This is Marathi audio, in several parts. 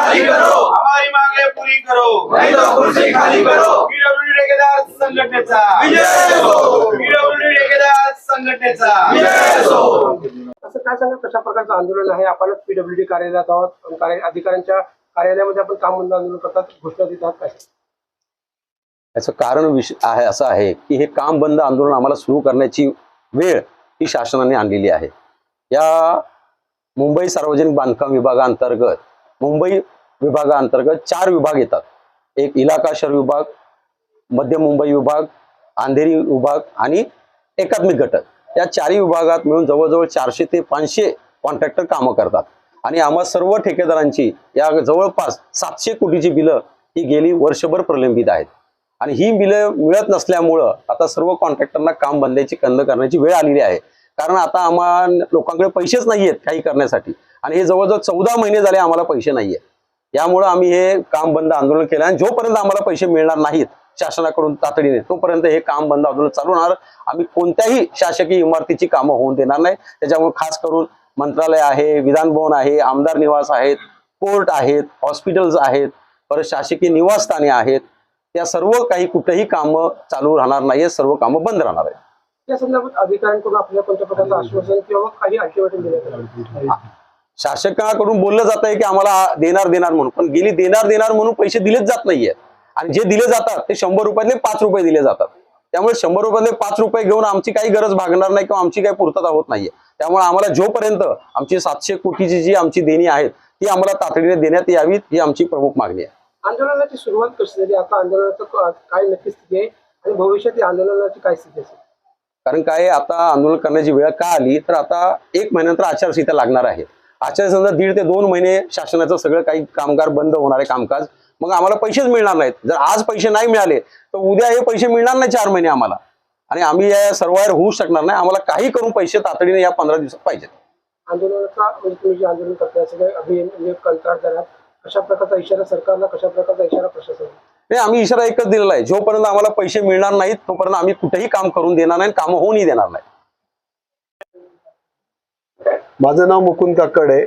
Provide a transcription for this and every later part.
खाली करो। हमारी मांगे पूरी करो। नहीं तो कुर्सी खाली करो। पीडब्ल्यू ठेकेदार संघटनेचा विजय असो. पीडब्ल्यू ठेकेदार संघटनेचा विजय असो असं काय सांगा कशा प्रकारचं आंदोलन आहे? आपण पीडब्ल्यूडी कार्यालयात आहोत. कार्य- अधिकाऱ्यांच्या कार्यालयामध्ये आपण काम बंद आंदोलन करतात. घोषणा देतात काय? याचं कारण विष आहे असं आहे की हे काम बंद आंदोलन आम्हाला सुरू करण्याची वेळ ही शासनाने आणलेली आहे. या मुंबई सार्वजनिक बांधकाम विभागाअंतर्गत मुंबई विभागाअंतर्गत चार विभाग येतात. एक इलाका शहर विभाग मध्य मुंबई विभाग अंधेरी विभाग आणि एकात्मिक घटक. या चारही विभागात मिळून जवळजवळ चारशे ते पाचशे कॉन्ट्रॅक्टर कामं करतात. आणि आम्हा सर्व ठेकेदारांची या जवळपास सातशे कोटीची बिलं ही गेली वर्षभर प्रलंबित आहेत. आणि ही बिलं मिळत नसल्यामुळं आता सर्व कॉन्ट्रॅक्टरना काम बंदायची कंद करण्याची वेळ आलेली आहे. कारण आता आम्हा लोकांकडे पैसेच नाही आहेत काही करण्यासाठी. आणि हे जवळजवळ चौदा महिने झाले आम्हाला पैसे नाहीये. यामुळे यामुळं आम्ही हे काम बंद आंदोलन केलं आणि जोपर्यंत आम्हाला पैसे मिळणार नाहीत शासनाकडून तातडीने तोपर्यंत हे काम बंद आंदोलन चालू राहणार. आम्ही कोणत्याही शासकीय इमारतीची कामं होऊन देणार नाही. त्याच्यामुळे खास करून मंत्रालय आहे विधानभवन आहे आमदार निवास आहेत कोर्ट आहेत हॉस्पिटल्स आहेत परत शासकीय निवासस्थाने आहेत. या सर्व काही कुठेही कामं चालू राहणार नाहीये सर्व कामं बंद राहणार आहेत. या संदर्भात अधिकाऱ्यांकडून आपल्या पंतप्रधानांना आश्वासन किंवा काही अल्टिमेटम दिले शासकाकडून बोललं जात आहे की आम्हाला देणार देणार म्हणून. पण गेली देणार देणार म्हणून पैसे दिलेच जात नाहीयेत आणि जे दिले जातात ते शंभर रुपयातले पाच रुपये दिले जातात. त्यामुळे शंभर रुपयातले पाच रुपये घेऊन आमची काही गरज भागणार नाही किंवा आमची काही पूर्तता होत नाहीये. त्यामुळे आम्हाला जोपर्यंत आमची सातशे कोटीची जी आमची देणी आहेत ती आम्हाला तातडीने देण्यात यावीत ही आमची प्रमुख मागणी आहे. आंदोलनाची सुरुवात कशी झाली? आता आंदोलनाचं काय नक्की स्थिती आहे? आणि भविष्यात आंदोलनाची काय स्थिती असेल? कारण काय आता आंदोलन करण्याची वेळ का आली? तर आता एक महिन्यानंतर आचारसंहिता लागणार आहे. आचारसंहिता दीड ते दोन महिने शासनाचं सगळं काही कामगार बंद होणार आहे कामकाज. मग आम्हाला पैसेच मिळणार नाहीत. जर आज पैसे नाही मिळाले तर उद्या हे पैसे मिळणार नाही चार महिने आम्हाला. आणि आम्ही या सर्वायर होऊ शकणार नाही. आम्हाला काही करून पैसे तातडीने या पंधरा दिवसात पाहिजेत. आंदोलनाचा म्हणजे तुम्ही जे आंदोलन करताय सगळे अभियंते कंत्राटदारात कशा प्रकारचा इशारा सरकारला कशा प्रकारचा इशारा प्रशासन नाही आम्ही इशारा एकच दिलेला आहे. जोपर्यंत आम्हाला पैसे मिळणार नाहीत तोपर्यंत आम्ही कुठेही काम करून देणार नाही कामं होऊनही देणार नाही माझं नाव मुकुंद काकड. आहे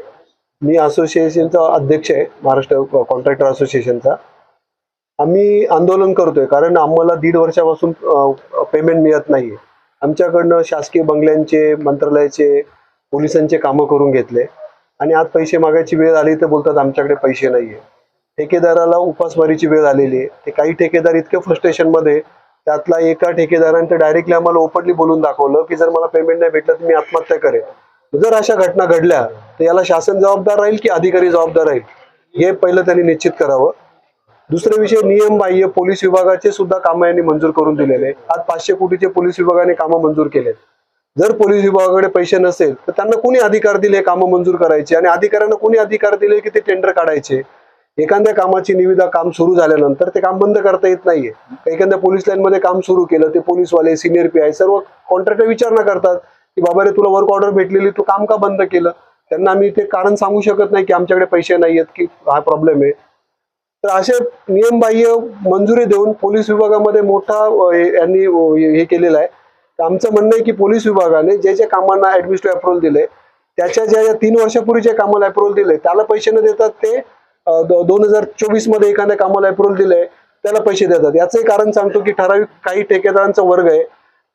मी असोसिएशनचा अध्यक्ष आहे महाराष्ट्र कॉन्ट्रॅक्टर असोसिएशनचा. आम्ही आंदोलन करतोय कारण आम्हाला दीड वर्षापासून पेमेंट मिळत नाहीये. आमच्याकडनं शासकीय बंगल्यांचे मंत्रालयाचे पोलिसांचे कामं करून घेतले. आणि आज पैसे मागायची वेळ आली तर बोलतात आमच्याकडे पैसे नाहीये. ठेकेदाराला उपासमारीची वेळ आलेली आहे. ते काही ठेकेदार इतके फ्रस्ट्रेशनमध्ये त्यातला एका ठेकेदाराने तर डायरेक्टली आम्हाला ओपनली बोलून दाखवलं की जर मला पेमेंट नाही भेटलं तर मी आत्महत्या करेन. जर अशा घटना घडल्या तर याला शासन जबाबदार राहील की अधिकारी जबाबदार राहील? हे पहिलं त्यांनी निश्चित करावं. दुसरा विषय नियम बाह्य पोलीस विभागाचे सुद्धा कामं यांनी मंजूर करून दिलेले आज पाचशे कोटीचे पोलीस विभागाने कामं मंजूर केलेत. जर पोलीस विभागाकडे पैसे नसेल तर त्यांना कोणी अधिकार दिले कामं मंजूर करायचे? आणि अधिकाऱ्यांना कोणी अधिकार दिले की ते टेंडर काढायचे? एखाद्या कामाची निविदा काम सुरू झाल्यानंतर ते काम बंद करता येत नाहीये. एखाद्या पोलीस लाईन मध्ये काम सुरू केलं ते पोलीसवाले सिनियर पी आय सर्व कॉन्ट्रॅक्टर विचारणा करतात. की बाबा रे तुला वर्क ऑर्डर भेटलेली तू काम का बंद केलं? त्यांना आम्ही ते कारण सांगू शकत नाही की आमच्याकडे पैसे नाही आहेत की हा प्रॉब्लेम आहे. तर असे नियमबाह्य मंजुरी देऊन पोलीस विभागामध्ये मोठा यांनी हे केलेलं आहे. तर आमचं म्हणणं आहे की पोलीस विभागाने जे जे कामांना ऍडमिनिस्ट्रेटिव्ह अप्रुव्हल दिले त्याच्या ज्या ज्या तीन वर्षापूर्वी जे कामाला अप्रुव्हल दिले त्याला पैसे न देतात ते दोन हजार चोवीसमध्ये एखाद्या कामाला अप्रुव्हल दिले त्याला पैसे देतात. याचंही कारण सांगतो की ठराविक काही ठेकेदारांचा वर्ग आहे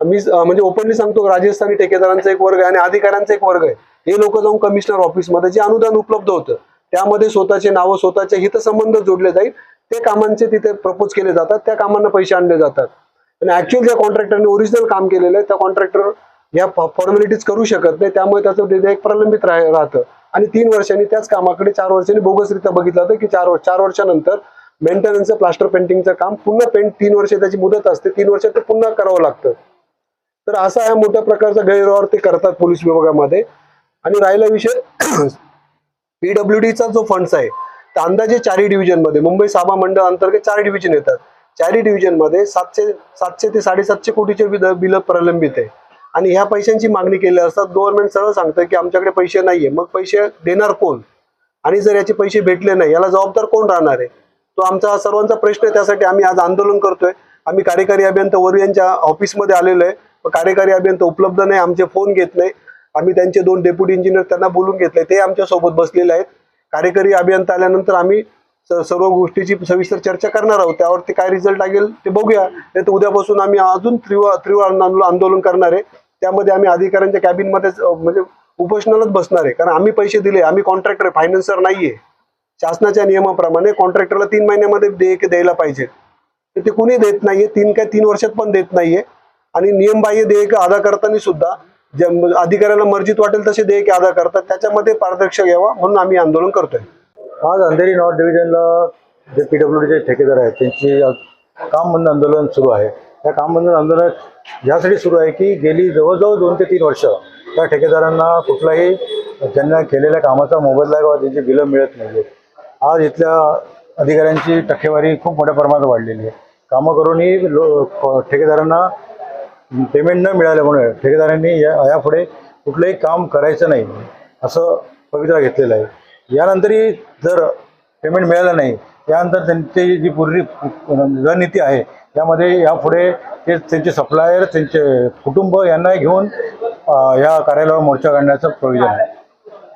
मी म्हणजे ओपनली सांगतो राजस्थानी ठेकेदारांचा एक वर्ग आहे आणि अधिकाऱ्यांचा एक वर्ग आहे. हे लोक जाऊन कमिशनर ऑफिसमध्ये जे अनुदान उपलब्ध होतं त्यामध्ये स्वतःचे नावं स्वतःचे हितसंबंध जोडले जाईल. ते कामांचे तिथे प्रपोज केले जातात त्या कामांना पैसे आणले जातात. आणि ऍक्च्युअल ज्या कॉन्ट्रॅक्टरने ओरिजिनल काम केलेलं आहे त्या कॉन्ट्रॅक्टर या फॉर्मॅलिटीज करू शकत नाही त्यामुळे त्याचं विधेयक प्रलंबित राह- राहतं. आणि तीन वर्षांनी त्याच कामाकडे चार वर्षांनी बोगसरित्या बघितलं होतं की चार वर्ष चार वर्षानंतर मेंटेनन्सचं प्लास्टर पेंटिंगचं काम पुन्हा पेंट तीन वर्ष त्याची मुदत असते तीन वर्ष ते पुन्हा करावं लागतं. तर असा हा मोठ्या प्रकारचा गैरव्यवहार ते करतात पोलीस विभागामध्ये. आणि राहिला विषय पीडब्ल्यूडीचा जो फंड्स आहे तर अंदाजे चारही डिव्हिजनमध्ये मुंबई साभा मंडळ अंतर्गत चार डिव्हिजन येतात. चारही डिव्हिजनमध्ये सातशे सातशे ते साडेसातशे कोटीचे बिल प्रलंबित आहे. आणि ह्या पैशांची मागणी केली असतात गव्हर्नमेंट सरळ सांगतं की आमच्याकडे पैसे नाहीये मग पैसे देणार कोण? आणि जर याचे पैसे भेटले नाही याला जबाबदार कोण राहणार आहे? तो आमचा सर्वांचा प्रश्न आहे त्यासाठी आम्ही आज आंदोलन करतोय. आम्ही कार्यकारी अभियंता वरू यांच्या ऑफिसमध्ये आलेलो आहे. कार्यकारी अभियंता उपलब्ध नाही आमचे फोन घेत नाही. आम्ही त्यांचे दोन डेप्युटी इंजिनियर त्यांना बोलून घेतले ते आमच्यासोबत बसलेले आहेत. कार्यकारी अभियंता आल्यानंतर आम्ही सर्व गोष्टीची सविस्तर चर्चा करणार आहोत. त्यावरती काय रिझल्ट लागेल ते बघूया. नाही तर उद्यापासून आम्ही अजून तीव्र त्रिवार आंदोलन करणार आहे. त्यामध्ये आम्ही अधिकाऱ्यांच्या कॅबिनमध्येच म्हणजे उपोषणालाच बसणार आहे. कारण आम्ही पैसे दिले आम्ही कॉन्ट्रॅक्टर फायनान्सर नाहीये. शासनाच्या नियमाप्रमाणे कॉन्ट्रॅक्टरला तीन महिन्यामध्ये देयके द्यायला पाहिजे. ते कुणी देत नाहीये तीन काय तीन वर्षात पण देत नाहीये. आणि नियमबाह्य देयक अदा करताना सुद्धा ज्या अधिकाऱ्याला मर्जीत वाटेल तसे देयके अदा करतात त्याच्यामध्ये पारदर्शक यावा म्हणून आम्ही आंदोलन करतोय. आज Andheri north डिव्हिजनला J P W डीचे ठेकेदार आहेत त्यांची काम बंद आंदोलन सुरू आहे. त्या काम बंद आंदोलन यासाठी सुरू आहे की गेली जवळजवळ दोन ते तीन वर्ष त्या ठेकेदारांना कुठलाही त्यांना केलेल्या कामाचा मोबदला किंवा त्यांची बिलं मिळत नाही आज इथल्या अधिकाऱ्यांची टक्केवारी खूप मोठ्या प्रमाणात वाढलेली आहे. कामं करूनही लो ठेकेदारांना पेमेंट न मिळाल्यामुळे ठेकेदारांनी या यापुढे कुठलंही काम करायचं नाही असं पवित्रा घेतलेलं आहे. यानंतरही जर पेमेंट मिळालं नाही यानंतर त्यांची जी पूर्वी रणनीती आहे यामध्ये यापुढे ते त्यांचे सप्लायर त्यांचे कुटुंब यांना घेऊन या कार्यालयावर मोर्चा काढण्याचं प्रयोजन आहे.